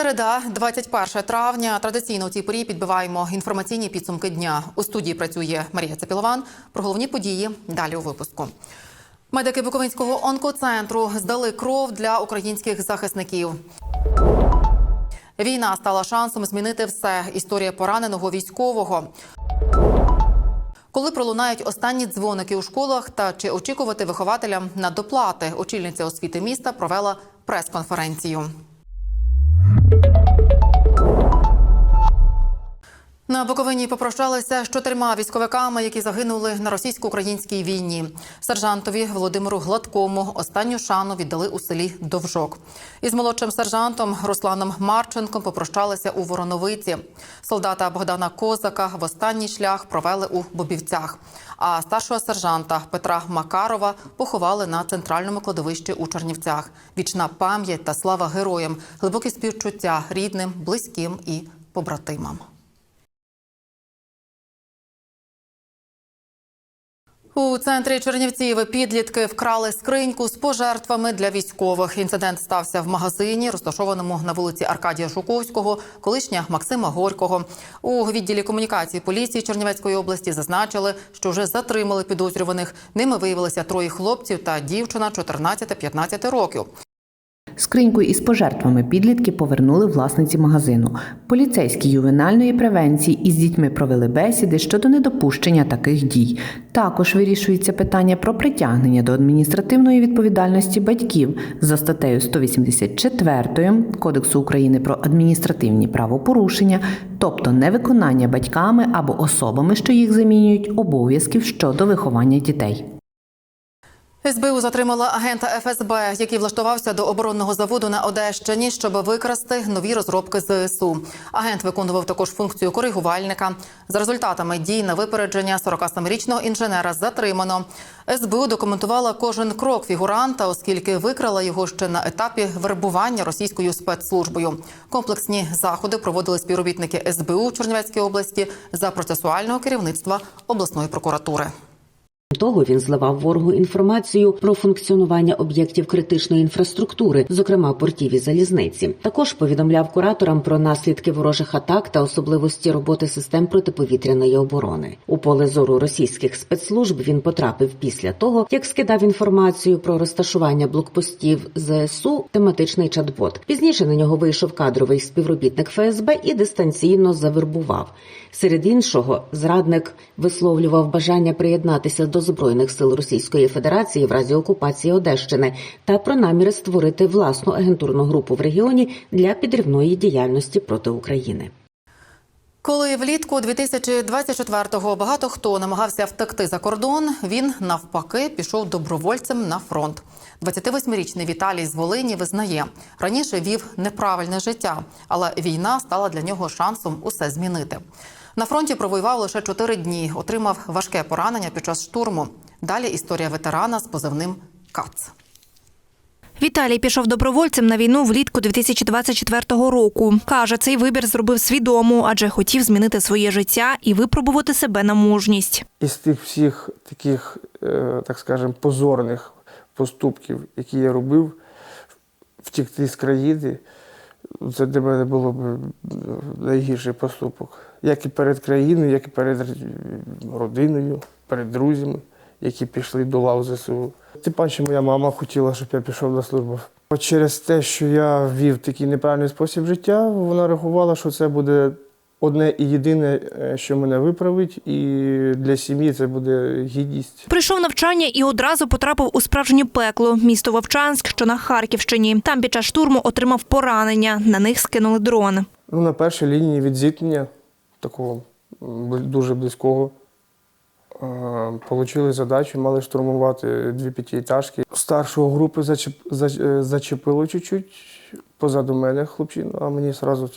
Середа, 21 травня. Традиційно у цій порі підбиваємо інформаційні підсумки дня. У студії працює Марія Цепілован. Про головні події далі у випуску. Медики Буковинського онкоцентру здали кров для українських захисників. Війна стала шансом змінити все. Історія пораненого військового. Коли пролунають останні дзвоники у школах та чи очікувати вихователям на доплати, очільниця освіти міста провела прес-конференцію. На Буковині попрощалися з чотирма військовиками, які загинули на російсько-українській війні. Сержантові Володимиру Гладкому останню шану віддали у селі Довжок. Із молодшим сержантом Русланом Марченком попрощалися у Вороновиці. Солдата Богдана Козака в останній шлях провели у Бобівцях. А старшого сержанта Петра Макарова поховали на центральному кладовищі у Чернівцях. Вічна пам'ять та слава героям, глибокі співчуття рідним, близьким і побратимам. У центрі Чернівців підлітки вкрали скриньку з пожертвами для військових. Інцидент стався в магазині, розташованому на вулиці Аркадія Жуковського, колишня Максима Горького. У відділі комунікації поліції Чернівецької області зазначили, що вже затримали підозрюваних. Ними виявилися троє хлопців та дівчина 14-15 років. Скриньку із пожертвами підлітки повернули власниці магазину. Поліцейські ювенальної превенції із дітьми провели бесіди щодо недопущення таких дій. Також вирішується питання про притягнення до адміністративної відповідальності батьків за статтею 184 Кодексу України про адміністративні правопорушення, тобто невиконання батьками або особами, що їх замінюють, обов'язків щодо виховання дітей. СБУ затримала агента ФСБ, який влаштувався до оборонного заводу на Одещині, щоб викрасти нові розробки ЗСУ. Агент виконував також функцію коригувальника. За результатами дій на випередження 47-річного інженера затримано. СБУ документувала кожен крок фігуранта, оскільки викрала його ще на етапі вербування російською спецслужбою. Комплексні заходи проводили співробітники СБУ в Чернівецькій області за процесуального керівництва обласної прокуратури. Того він зливав ворогу інформацію про функціонування об'єктів критичної інфраструктури, зокрема портів і залізниці. Також повідомляв кураторам про наслідки ворожих атак та особливості роботи систем протиповітряної оборони. У поле зору російських спецслужб він потрапив після того, як скидав інформацію про розташування блокпостів ЗСУ тематичний чат-бот. Пізніше на нього вийшов кадровий співробітник ФСБ і дистанційно завербував. Серед іншого, зрадник висловлював бажання приєднатися до збройних сил Російської Федерації в разі окупації Одещини та про наміри створити власну агентурну групу в регіоні для підривної діяльності проти України. Коли влітку 2024-го багато хто намагався втекти за кордон, він навпаки пішов добровольцем на фронт. 28-річний Віталій з Волині визнає, раніше вів неправильне життя, але війна стала для нього шансом усе змінити. На фронті провоював лише 4 дні, отримав важке поранення під час штурму. Далі історія ветерана з позивним Кац. Віталій пішов добровольцем на війну влітку 2024 року. Каже, цей вибір зробив свідомо, адже хотів змінити своє життя і випробувати себе на мужність. Із тих всіх таких, е, так скажемо, позорних поступків, які я робив, втікти з країни, це для мене було б е, найгірший поступок. Як і перед країною, як і перед родиною, перед друзями, які пішли до лав ЗСУ. Тим паче моя мама хотіла, щоб я пішов на службу. Через те, що я вів такий неправильний спосіб життя, вона рахувала, що це буде одне і єдине, е, що мене виправить, і для сім'ї це буде гідність. Прийшов навчання і одразу потрапив у справжнє пекло місто Вовчанськ, що на Харківщині. Там під час штурму отримав поранення. На них скинули дрон. Ну, на першій лінії від зіткнення, такого дуже близького, Получили задачу, мали штурмувати дві п'ятиэтажки. Старшого групи зачеп, зач- е, зачепило чуть-чуть, позаду мене хлопчина, а мені одразу,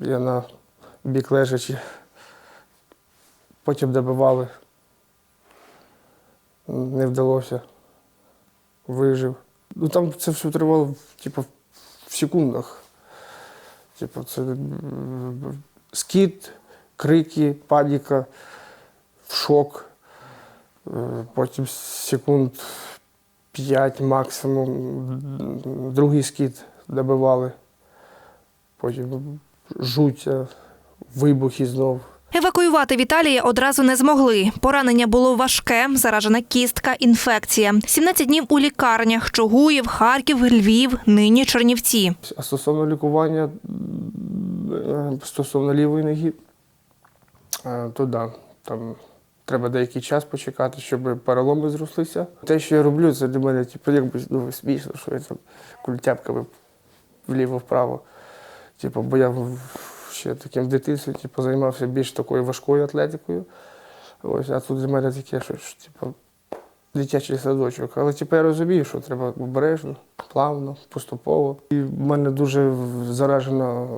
я на бік лежачи. Потім добивали. Не вдалося. Вижив. Ну там це все тривало, типу, в секундах. Типу, це скіт, крики, паніка, шок. Е, Потім секунд 5 максимум. Другий скіт добивали. потім жуття, вибухи знов. Евакуювати Віталія одразу не змогли. Поранення було важке, заражена кістка, інфекція. 17 днів у лікарнях Чугуїв, Харків, Львів, нині Чернівці. А стосовно лікування е, стосовно лівої ноги, е, то да, там треба деякий час почекати, щоб переломи зрослися. Те, що я роблю, це для мене типу, якби ну, смішно, що я там культяпками вліво-вправо. Типу, бо я ще таким в дитинстві типу, займався більш такою важкою атлетикою. Ось, а тут для мене таке, що, типу, дитячий садочок. Але тепер я розумію, що треба обережно, плавно, поступово. І в мене дуже заражена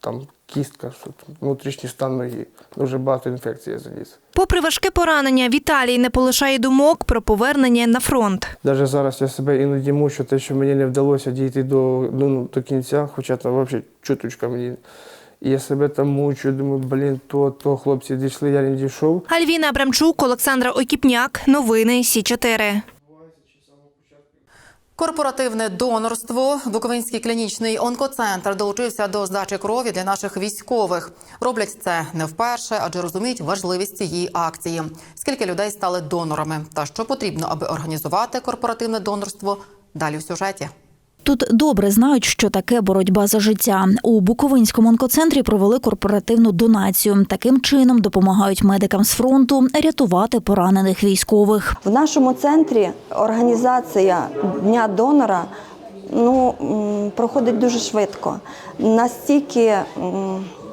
там кістка, що внутрішній стан ноги. Дуже багато інфекцій я заніс. Попри важке поранення, Віталій не полишає думок про повернення на фронт. Навіть зараз я себе іноді мучу, те, що мені не вдалося дійти до, ну, ну, до кінця, хоча там взагалі чуточка мені. І я себе там мучу, думаю, блін, то, то хлопці дійшли, я не дійшов. Альвіна Абрамчук, Олександра Окіпняк. Новини Сі 4 Корпоративне донорство. Буковинський клінічний онкоцентр долучився до здачі крові для наших військових. Роблять це не вперше, адже розуміють важливість цієї акції. Скільки людей стали донорами та що потрібно, аби організувати корпоративне донорство? Далі в сюжеті. Тут добре знають, що таке боротьба за життя. У Буковинському онкоцентрі провели корпоративну донацію. Таким чином допомагають медикам з фронту рятувати поранених військових. В нашому центрі організація Дня донора ну, проходить дуже швидко. Настільки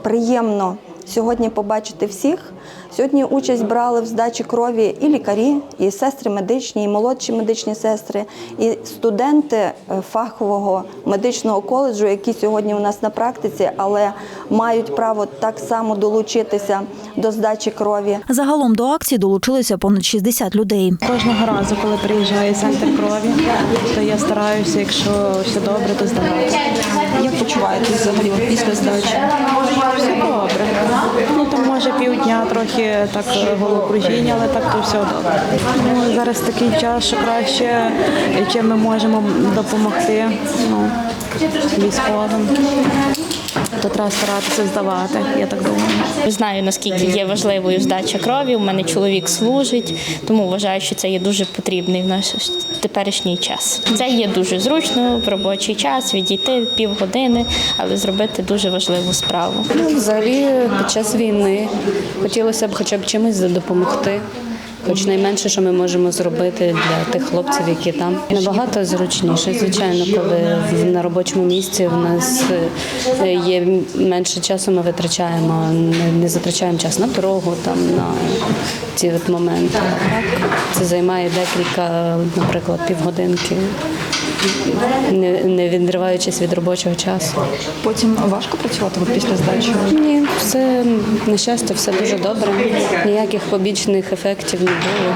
приємно сьогодні побачити всіх. Сьогодні участь брали в здачі крові і лікарі, і сестри медичні, і молодші медичні сестри, і студенти е, фахового медичного коледжу, які сьогодні у нас на практиці, але мають право так само долучитися до здачі крові. Загалом до акції долучилися понад 60 людей. Кожного разу, коли приїжджає центр крові, то я стараюся, якщо все добре, то здавати. Як почуваєтесь взагалі після здачі? Все добре. Ну там може півдня трохи так головокружіння, але так то все добре. Ну, зараз такий час, що краще, чим ми можемо допомогти ну, військовим. То треба старатися здавати, я так думаю. Знаю наскільки є важливою здача крові. У мене чоловік служить, тому вважаю, що це є дуже потрібний в наш теперішній час. Це є дуже зручно в робочий час відійти півгодини, але зробити дуже важливу справу. Ну, взагалі, під час війни хотілося б хоча б чимось допомогти. Хоч найменше, що ми можемо зробити для тих хлопців, які там набагато зручніше. Звичайно, коли на робочому місці в нас е, є менше часу, ми витрачаємо, не, затрачаємо час на дорогу, там на ці от моменти. Так це займає декілька, наприклад, півгодинки, не, не відриваючись від робочого часу. Потім важко працювати після здачі. Ні, все на щастя, все дуже добре. Ніяких побічних ефектів було.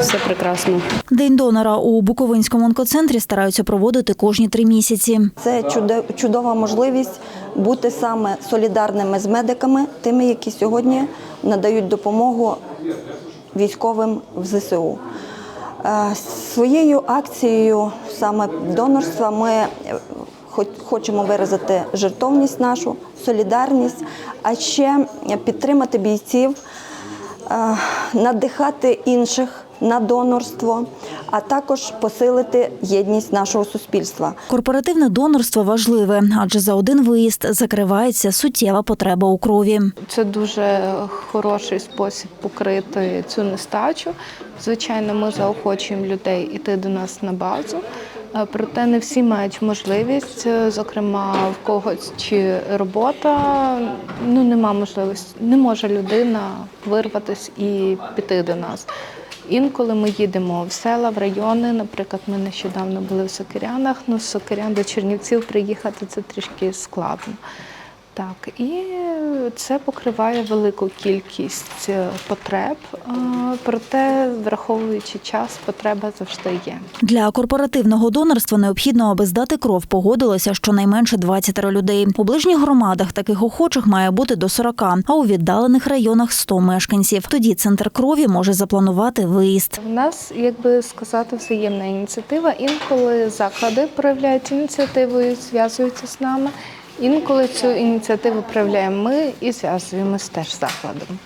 Все прекрасно. День донора у Буковинському онкоцентрі стараються проводити кожні три місяці. Це чудо- чудова можливість бути саме солідарними з медиками, тими, які сьогодні надають допомогу військовим в ЗСУ. Е, Своєю акцією саме донорства ми е, хочемо виразити жертовність нашу, солідарність, а ще підтримати бійців, надихати інших на донорство, а також посилити єдність нашого суспільства. Корпоративне донорство важливе, адже за один виїзд закривається суттєва потреба у крові. Це дуже хороший спосіб покрити цю нестачу. Звичайно, ми заохочуємо людей іти до нас на базу. Е, Проте не всі мають можливість, е, зокрема в когось чи робота ну нема можливості, не може людина вирватися і піти до нас. Інколи ми їдемо в села, в райони. Наприклад, ми нещодавно були в Сокирянах. Ну, з Сокирян до Чернівців приїхати це трішки складно. Так, і це покриває велику кількість е, потреб, е, проте, враховуючи час, потреба завжди є. Для корпоративного донорства необхідно, аби здати кров, погодилося щонайменше 20 людей. У ближніх громадах таких охочих має бути до 40, а у віддалених районах 100 мешканців. Тоді центр крові може запланувати виїзд. У нас, як би сказати, взаємна ініціатива. Інколи заклади проявляють ініціативою, зв'язуються з нами. Інколи цю ініціативу проявляємо ми і зв'язуємось теж з закладом.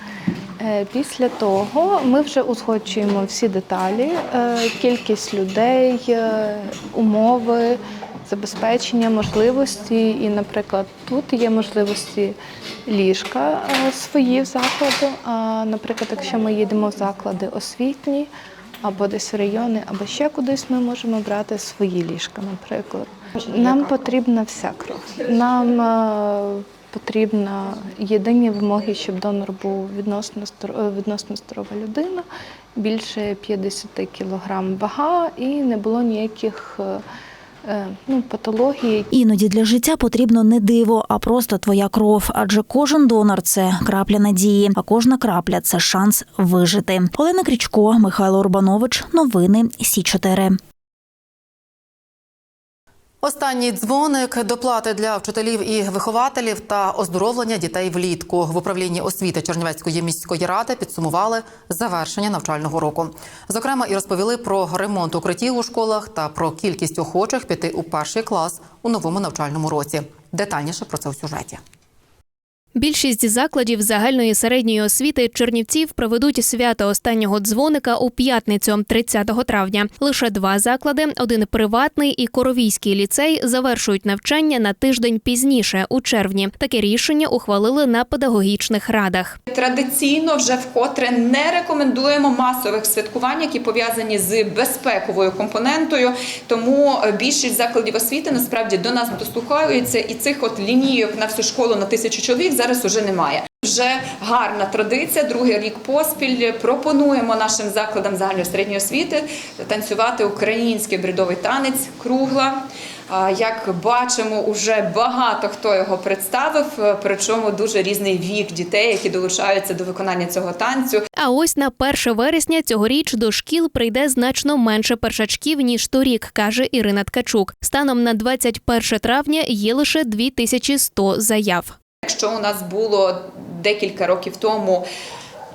Е, Після того ми вже узгоджуємо всі деталі, е, кількість людей, е, умови, забезпечення, можливості. І, наприклад, тут є можливості ліжка свої в закладу. А, наприклад, якщо ми їдемо в заклади освітні або десь в райони, або ще кудись, ми можемо брати свої ліжка, наприклад. Нам потрібна вся кров. Нам е, потрібна єдині вимоги, щоб донор був відносно е, відносно здорова людина, більше 50 кілограм вага і не було ніяких е, ну, патологій, Іноді для життя потрібно не диво, а просто твоя кров. Адже кожен донор це крапля надії, а кожна крапля це шанс вижити. Олена Крічко, Михайло Урбанович. Новини Сі 4 Останній дзвоник доплати для вчителів і вихователів та оздоровлення дітей влітку в управлінні освіти Чернівецької міської ради підсумували завершення навчального року. Зокрема, і розповіли про ремонт укриттів у школах та про кількість охочих піти у перший клас у новому навчальному році. Детальніше про це у сюжеті. Більшість закладів загальної середньої освіти Чернівців проведуть свято останнього дзвоника у п'ятницю, 30 травня. Лише два заклади, один приватний і коровійський ліцей, завершують навчання на тиждень пізніше, у червні. Таке рішення ухвалили на педагогічних радах. Традиційно вже вкотре не рекомендуємо масових святкувань, які пов'язані з безпековою компонентою. Тому е, більшість закладів освіти насправді до нас дослухаються, і цих от лінійок на всю школу на тисячу чоловік зараз уже немає. Вже гарна традиція, другий рік поспіль. Пропонуємо нашим закладам загальної середньої освіти танцювати український бредовий танець кругла. Як бачимо, уже багато хто його представив, причому дуже різний вік дітей, які долучаються до виконання цього танцю. А ось на 1 вересня цьогоріч до шкіл прийде значно менше першачків ніж торік, каже Ірина Ткачук. Станом на 21 травня є лише 2100 заяв. Якщо у нас було декілька років тому.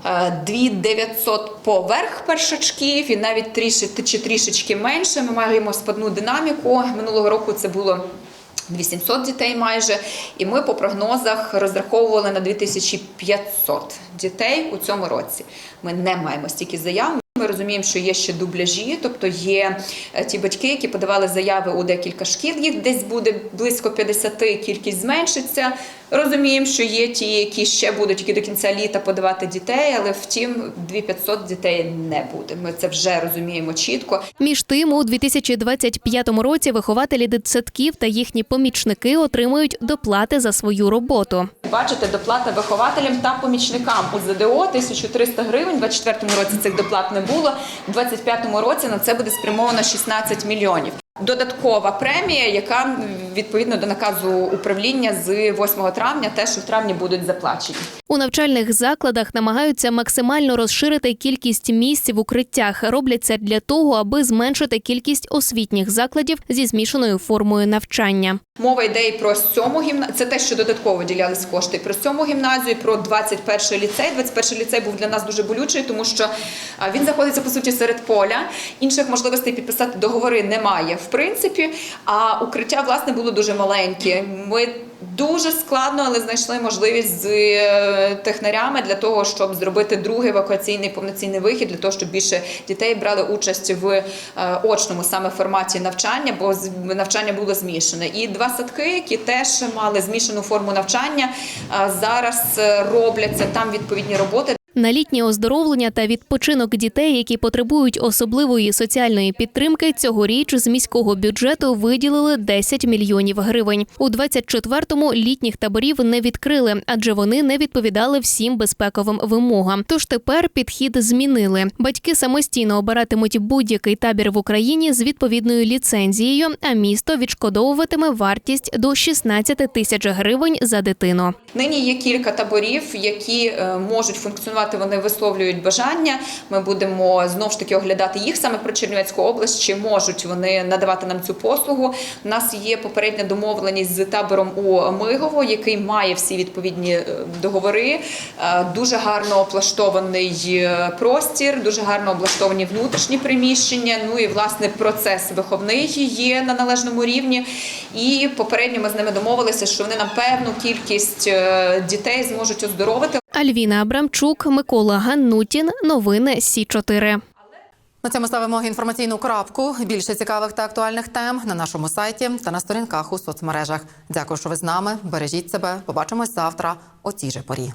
е, 2900 поверх першачків і навіть трішки чи трішечки менше. Ми маємо спадну динаміку. Минулого року це було 800 дітей майже. І ми по прогнозах розраховували на 2500 дітей у цьому році. Ми не маємо стільки заяв. Ми розуміємо, що є ще дубляжі, тобто є е, ті батьки, які подавали заяви у декілька шкіл. Їх десь буде близько 50, кількість зменшиться. Розуміємо, що є ті, які ще будуть тільки до кінця літа подавати дітей, але втім 2500 дітей не буде. Ми це вже розуміємо чітко. Між тим, у 2025 році вихователі дитсадків та їхні помічники отримують доплати за свою роботу. Бачите, доплата вихователям та помічникам у ЗДО 1300 гривень. У 24 році цих доплат не було. У 25 році на це буде спрямовано 16 мільйонів. Додаткова премія, яка відповідно до наказу управління з 8 травня, теж у травні будуть заплачені. У навчальних закладах намагаються максимально розширити кількість місць в укриттях. Роблять це для того, аби зменшити кількість освітніх закладів зі змішаною формою навчання. Мова йде і про сьому гімназію. Це те, що додатково виділялись кошти. Про сьому гімназію, про 21 ліцей. 21 ліцей був для нас дуже болючий, тому що він знаходиться по суті серед поля. Інших можливостей підписати договори немає в принципі. А укриття власне було дуже маленьке. Ми Дуже складно, але знайшли можливість з е, технарями для того, щоб зробити другий евакуаційний повноцінний вихід, для того, щоб більше дітей брали участь в е, очному саме форматі навчання, бо навчання було змішане. І два садки, які теж мали змішану форму навчання, е, зараз робляться там відповідні роботи. На літнє оздоровлення та відпочинок дітей, які потребують особливої соціальної підтримки, цьогоріч з міського бюджету виділили 10 мільйонів гривень. У 24-му літніх таборів не відкрили, адже вони не відповідали всім безпековим вимогам. Тож тепер підхід змінили. Батьки самостійно обиратимуть будь-який табір в Україні з відповідною ліцензією, а місто відшкодовуватиме вартість до 16 тисяч гривень за дитину. Нині є кілька таборів, які е, можуть функціонувати працювати. Вони висловлюють бажання. Ми будемо знову ж таки оглядати їх саме про Чернівецьку область. Чи можуть вони надавати нам цю послугу? У нас є попередня домовленість з табором у Мигово, який має всі відповідні е, договори. Е, Дуже гарно облаштований е, простір, дуже гарно облаштовані внутрішні приміщення. Ну і власне процес виховний є на належному рівні. І попередньо ми з ними домовилися, що вони нам певну кількість дітей зможуть оздоровити. Альвіна Абрамчук, Микола Ганнутін. Новини Сі 4 На цьому ставимо інформаційну крапку. Більше цікавих та актуальних тем на нашому сайті та на сторінках у соцмережах. Дякую, що ви з нами. Бережіть себе. Побачимось завтра о цій же порі.